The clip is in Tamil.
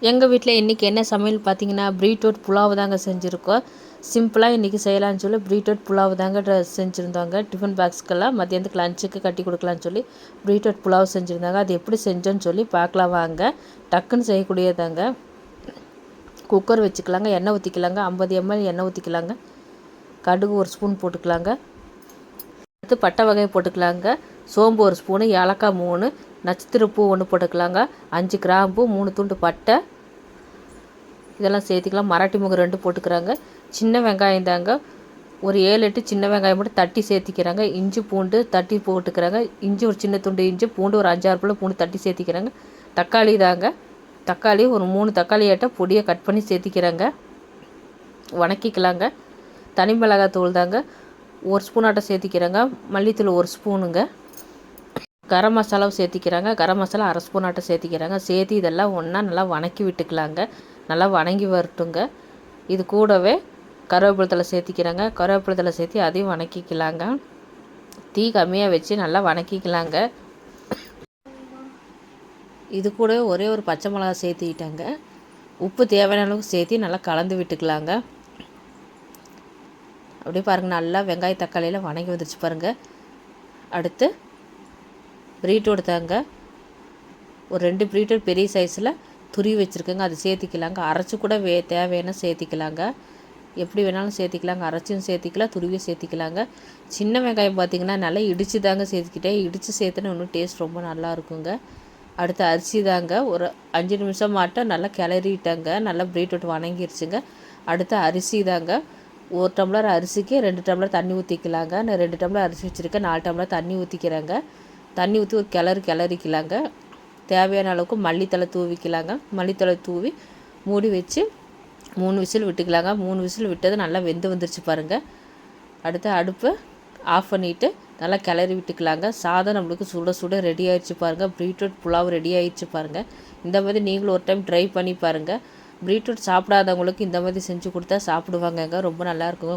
எங்கள் வீட்டில் இன்றைக்கி என்ன சமையல் பார்த்தீங்கன்னா பீட்ரூட் புலாவு தாங்க செஞ்சுருக்கோம். சிம்பிளாக இன்றைக்கி செய்யலான்னு சொல்லி பீட்ரூட் புலாவு தாங்க செஞ்சுருந்தாங்க. டிஃபன் பாக்ஸ்க்கெல்லாம் மத்தியானத்துக்கு லஞ்சுக்கு கட்டி கொடுக்கலான்னு சொல்லி பீட்ரூட் புலாவு செஞ்சுருந்தாங்க. அது எப்படி செஞ்சோன்னு சொல்லி பார்க்கலாம் வாங்க. டக்குன்னு செய்யக்கூடியதாங்க. குக்கர் வச்சுக்கலாங்க. எண்ணெய் ஊற்றிக்கலாங்க ஐம்பது எம்எல் எண்ணெய் ஊற்றிக்கலாங்க கடுகு ஒரு ஸ்பூன் போட்டுக்கலாங்க. அடுத்து பட்டை வகையை போட்டுக்கலாங்க. சோம்பு ஒரு ஸ்பூனு ஏலக்காய் மூணு நட்சத்திர பூ ஒன்று போட்டுக்கலாங்க. அஞ்சு கிராம்பு மூணு துண்டு பட்டை. இதெல்லாம் சேர்த்துக்கலாம். மராட்டி முகம் ரெண்டு போட்டுக்கிறாங்க. சின்ன வெங்காயம் தாங்க. ஒரு ஏழு எட்டு சின்ன வெங்காயம் மட்டும் தட்டி சேர்த்திக்கிறாங்க. இஞ்சி பூண்டு தட்டி போட்டுக்கிறாங்க. இஞ்சி ஒரு சின்ன துண்டு இஞ்சி பூண்டு ஒரு அஞ்சாறு பிள்ளை பூண்டு தட்டி சேர்த்திக்கிறாங்க. தக்காளி தாங்க. தக்காளி ஒரு மூணு தக்காளி ஆட்ட பொடியை கட் பண்ணி சேர்த்திக்கிறாங்க. வணக்கிக்கலாங்க. தனி மிளகாய் தூள் தாங்க. ஒரு ஸ்பூன் ஆட்டம் சேர்த்திக்கிறாங்க. மல்லித்தூள் ஒரு ஸ்பூனுங்க. கரம் மசாலாவும் சேர்த்திக்கிறாங்க. கரம் மசாலா அரை ஸ்பூன் ஆட்டம் சேர்த்திக்கிறாங்க. சேர்த்து இதெல்லாம் ஒன்றா நல்லா வணக்கி விட்டுக்கலாங்க. நல்லா வணங்கி வரட்டுங்க. இது கூடவே கருவேப்பிலை தலை சேர்த்திக்கிறாங்க. கருவேப்பிலை தலை சேர்த்து அதையும் வணக்கிக்கலாங்க. தீ கம்மியாக வச்சு நல்லா வணக்கிக்கலாங்க. இது கூடவே ஒரே ஒரு பச்சை மிளகா சேர்த்துக்கிட்டாங்க உப்பு தேவையான அளவுக்கு சேர்த்து நல்லா கலந்து விட்டுக்கலாங்க. அப்படியே பாருங்கள் நல்லா வெங்காய தக்காளியெல்லாம் வணங்கி வந்துருச்சு பாருங்கள் அடுத்து பீட்ரூட் தாங்க ஒரு ரெண்டு பீட்ரூட் பெரிய சைஸில் துருவி வச்சுருக்கேங்க. அது சேர்த்திக்கலாங்க. அரைச்சி கூட வே தேவையான சேர்த்திக்கலாங்க. எப்படி வேணாலும் சேர்த்திக்கலாங்க. அரைச்சும் சேர்த்திக்கலாம் துருவியும் சேர்த்திக்கலாங்க. சின்ன வெங்காயம் பார்த்திங்கன்னா நல்லா இடித்து தாங்க சேர்த்துக்கிட்டேன். இடித்து சேர்த்துனா இன்னும் டேஸ்ட் ரொம்ப நல்லா இருக்குங்க. அடுத்து அரிசி தாங்க. ஒரு அஞ்சு நிமிஷம் மாட்டோம் நல்லா கிளறிட்டாங்க. நல்லா பீட்ரூட் வணங்கிருச்சுங்க. அடுத்து அரிசி தாங்க. ஒரு டம்ளர் அரிசிக்கு ரெண்டு டம்ளர் தண்ணி ஊற்றிக்கலாங்க நான் ரெண்டு டம்ளர் அரிசி வச்சுருக்கேன். நாலு டம்ளர் தண்ணி ஊற்றிக்கிறேங்க தண்ணி ஊற்றி ஒரு கிளறு கிளறிக்கலாங்க. தேவையான அளவுக்கு மல்லித்தலை தூவிக்கலாங்க. மல்லித்தலை தூவி மூடி வச்சு மூணு விசில் விட்டுக்கலாங்க. மூணு விசில் விட்டது நல்லா வெந்து வந்துருச்சு பாருங்கள் அடுத்து அடுப்பு ஆஃப் பண்ணிவிட்டு நல்லா கிளறி விட்டுக்கலாங்க. சாதம் நம்மளுக்கு சுட சுட ரெடி ஆயிடுச்சு பாருங்கள் பீட்ரூட் புலாவ் ரெடி ஆயிடுச்சு பாருங்கள் இந்த மாதிரி நீங்களும் ஒரு டைம் ட்ரை பண்ணி பாருங்கள் பீட்ரூட் சாப்பிடாதவங்களுக்கு இந்த மாதிரி செஞ்சு கொடுத்தா சாப்பிடுவாங்கங்க. ரொம்ப நல்லா இருக்குங்க.